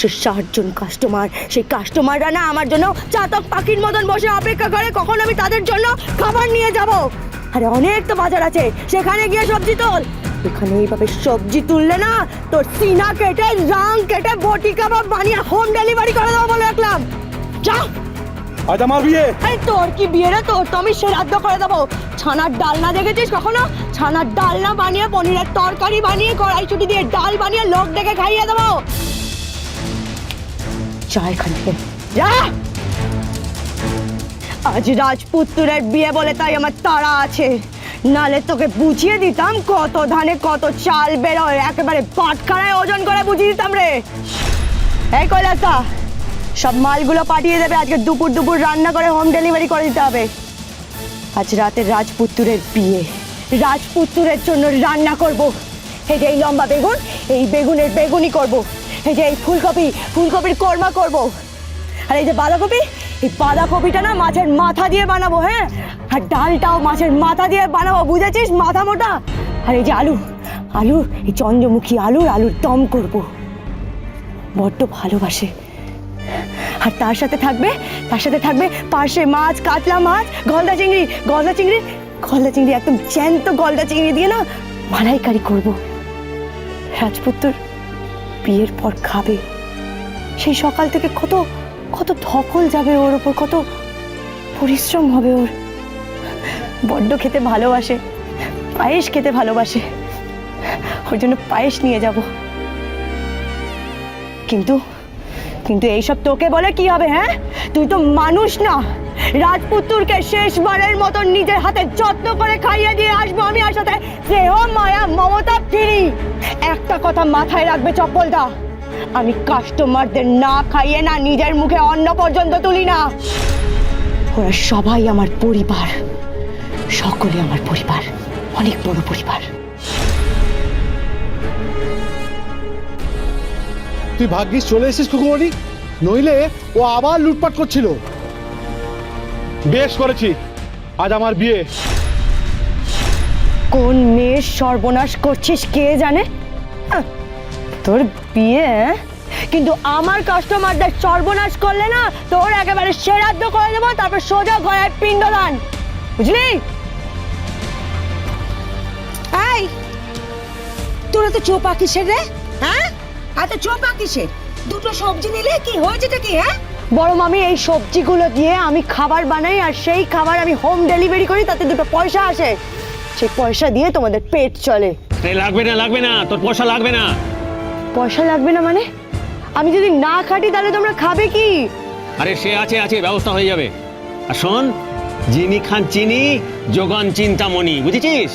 একশো ষাট জন কাস্টমার সেই কাস্টমাররা না আমার জন্য চাতক পাখির মতন বসে অপেক্ষা করে কখন আমি তাদের জন্য খাবার নিয়ে যাব? আরে অনেক তো বাজার আছে সেখানে গিয়ে সবজি তোল। এখানে এইভাবে সবজি তুললে না তোর সিনা কেটে রাং কেটে বটি কাবাব বানিয়ে হোম ডেলিভারি করে দেবো বলে রাখলাম। যা! আজ আমার বিয়ে। আরে তোর কি বিয়ে রে তোর? তো আমি সেরাদ্দ করে দেবো। ছানার ডালনা দেখেছিস কখনো? ছানার ডালনা বানিয়ে পনিরের তরকারি বানিয়ে কড়াইশুটি দিয়ে ডাল বানিয়ে লোক ডেকে খাইয়ে দেবো। যা এখান যা! আজ রাজপুত্রের বিয়ে বলে তাই আমার তাড়া আছে। নালে তোকে বুঝিয়ে দিতাম কত ধানে কত চাল বেরোয়, একেবারে পাটখানায় ওজন করে বুঝিয়ে দিতাম রে। এই কৈলাসা সব মালগুলো পাঠিয়ে দেবে, আজকে দুপুর দুপুর রান্না করে হোম ডেলিভারি করে দিতে হবে। আজ রাতে রাজপুত্রের বিয়ে। রাজপুত্রের জন্য রান্না করব। এই এই লম্বা বেগুন, এই বেগুনের বেগুনি করব। এই যে এই ফুলকপি, ফুলকপির কোরমা করব। আর এই যে বাঁধাকপি, এই বাঁধাকপিটা না মাছের মাথা দিয়ে বানাবো হ্যাঁ? আর ডালটাও মাছের মাথা দিয়ে বানাবো, বুঝেছিস? মাথা মোটা। আর এই যে আলু আলু, এই চন্দ্রমুখী আলুর আলুর দম করব। বড্ড ভালোবাসে। আর তার সাথে থাকবে, তার সাথে থাকবে পার্শে মাছ, কাতলা মাছ, গলদা চিংড়ি গলদা চিংড়ি গলদা চিংড়ি একদম জ্যান্ত গলদা চিংড়ি দিয়ে না মালাইকারি করব। রাজপুত্র বিয়ের পর খাবে। সেই সকাল থেকে কত কত ধকল যাবে ওর ওপর, কত পরিশ্রম হবে ওর। বড্ড খেতে ভালোবাসে, পায়েস খেতে ভালোবাসে। ওর জন্য পায়েস নিয়ে যাব। কিন্তু কিন্তু এইসব তোকে বলে কি হবে হ্যাঁ? তুই তো মানুষ না। রাজপুত্রকে শেষবারের মতন নিজের হাতে যত্ন করে খাইয়ে দিয়ে আসব আমি আর সাথে। স্নেহ, মায়া, মমতা একটা কথা মাথায় রাখবে চপ্পলদা আমি কাস্টমারদের না খাইয়ে না নিজের মুখে অন্ন পর্যন্ত তুলি না। ওরা সবাই আমার পরিবার। সকলে আমার পরিবার। অনেক বড় পরিবার। তুই ভাগ্যিস চলে এসেছিস কুকুমণি নইলে ও আবার লুটপাট করছিল। বেশ করেছি। আজ আমার বিয়ে। কোন মেয়ের সর্বনাশ করছিস কে জানে? তোর বিয়ে হ্যাঁ? কিন্তু আমার কাস্টমারদের সর্বনাশ করলে না তোর একেবারে সেরাদ্দ করে দেবো তারপর সোজা গলায় পিণ্ডদান। বুঝলি? এই তোরা তো চোপা কিসের রে হ্যাঁ? এত চোপা কিসের? দুটো সবজি নিলে কি হয়েছেটা কি হ্যাঁ? বড় মামি এই সবজিগুলো দিয়ে আমি খাবার বানাই আর সেই খাবার আমি হোম ডেলিভারি করি তাতে দুটো পয়সা আসে। সেই পয়সা দিয়ে তোমাদের পেট চলে। এই লাগবে না লাগবে না তোর পয়সা লাগবে না। পয়সা লাগবে না মানে? আমি যদি না খাটি তাহলে তোমরা খাবে কি? আরে সে আছে আছে ব্যবস্থা হয়ে যাবে। আর শোন যিনি খান চিনি যোগান চিন্তামণি বুঝেছিস?